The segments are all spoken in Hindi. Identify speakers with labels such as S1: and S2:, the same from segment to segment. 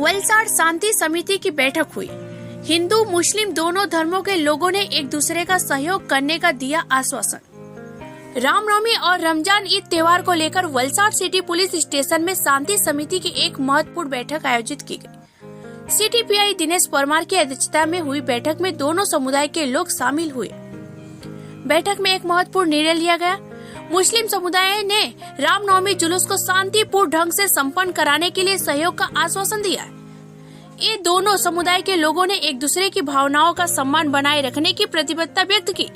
S1: वलसाड़ शांति समिति की बैठक हुई। हिंदू, मुस्लिम दोनों धर्मों के लोगों ने एक दूसरे का सहयोग करने का दिया आश्वासन। रामनवमी और रमज़ान ईद त्योहार को लेकर वलसाड़ सिटी पुलिस स्टेशन में शांति समिति की एक महत्वपूर्ण बैठक आयोजित की गई। सिटी पीआई दिनेश परमार की अध्यक्षता में हुई बैठक में दोनों समुदाय के लोग शामिल हुए। बैठक में एक महत्वपूर्ण निर्णय लिया गया। मुस्लिम समुदाय ने रामनवमी जुलूस को शांतिपूर्ण ढंग से संपन्न कराने के लिए सहयोग का आश्वासन दिया ये दोनों समुदाय के लोगों ने एक दूसरे की भावनाओं का सम्मान बनाए रखने की प्रतिबद्धता व्यक्त की।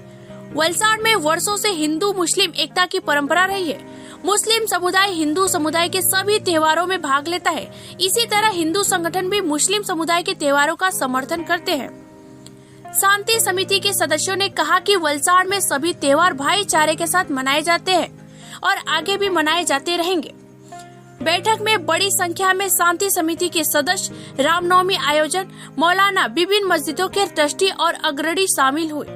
S1: वलसाड़ में वर्षों से हिंदू, मुस्लिम एकता की परंपरा रही है। मुस्लिम समुदाय हिंदू समुदाय के सभी त्योहारों में भाग लेता है। इसी तरह हिंदू संगठन भी मुस्लिम समुदाय के त्योहारों का समर्थन करते हैं। शांति समिति के सदस्यों ने कहा कि वलसाड़ में सभी त्योहार भाईचारे के साथ मनाए जाते हैं और आगे भी मनाए जाते रहेंगे। बैठक में बड़ी संख्या में शांति समिति के सदस्य, रामनवमी आयोजन, मौलाना विभिन्न मस्जिदों के ट्रस्टी और अग्रणी शामिल हुए।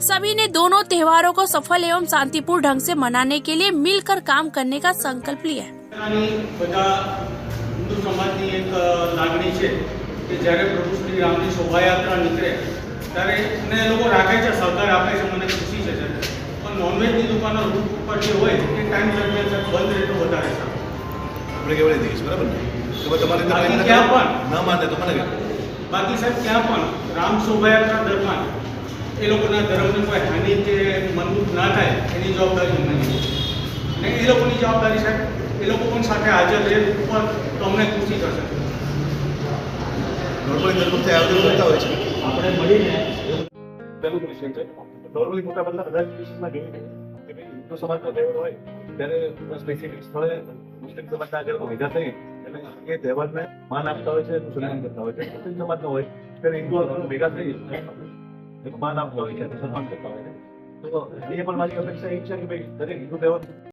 S1: सभी ने दोनों त्योहारों को सफल एवं शांतिपूर्ण ढंग से मनाने के लिए मिलकर काम करने का संकल्प लिया
S2: हिंदू समाज की एक है कि जयरे प्रभु श्री राम की शोभा यात्रा निकले। ત્યારે એને એ લોકો રાખે છે સરકાર આપે છે મને ખુશી છે પણ નોનવેજની દુકાનો રૂટ ઉપર જે હોય એ ટાઈમ દરમિયાન બંધ રહેતો વધારે સારું.
S3: આપણે કેવડાવી દઈશ બરાબર? તો તમારે
S2: ક્યાં પણ?
S3: ના માને તો મને
S2: બાકી સાહેબ ત્યાં પણ. રામ શોભાયાત્રા દરમિયાન એ લોકોના ધર્મને કોઈ હાનિ કે મનમુખ ના થાય એની જવાબદારી અમને અને એ લોકોની જવાબદારી સાહેબ એ લોકો પણ સાથે હાજર રહે ઉપર તો અમને ખુશી થશે.
S3: નોર્મલી દર વખતે આયોજન કરતા હોય છે.
S4: આપણે મળીને પેલું ક્વેશ્ચન છે. નોર્મલી મોટા બધા બધા કેસીસમાં જોઈએ હિન્દુ સમાજ હોય, ત્યારે સ્પેસિફિક સ્થળે મુસ્લિમ સમાજના આગળ ભેગા થઈ એટલે એ તહેવારને માન આપતા હોય છે સન્માન કરતા હોય છે, મુસ્લિમ સમાજનો હોય, ત્યારે હિન્દુ આગળ ભેગા થઈ માન આપતા હોય છે સન્માન કરતા હોય છે. તો એ પણ મારી અપેક્ષા એ છે કે ભાઈ દરેક હિન્દુ તહેવાર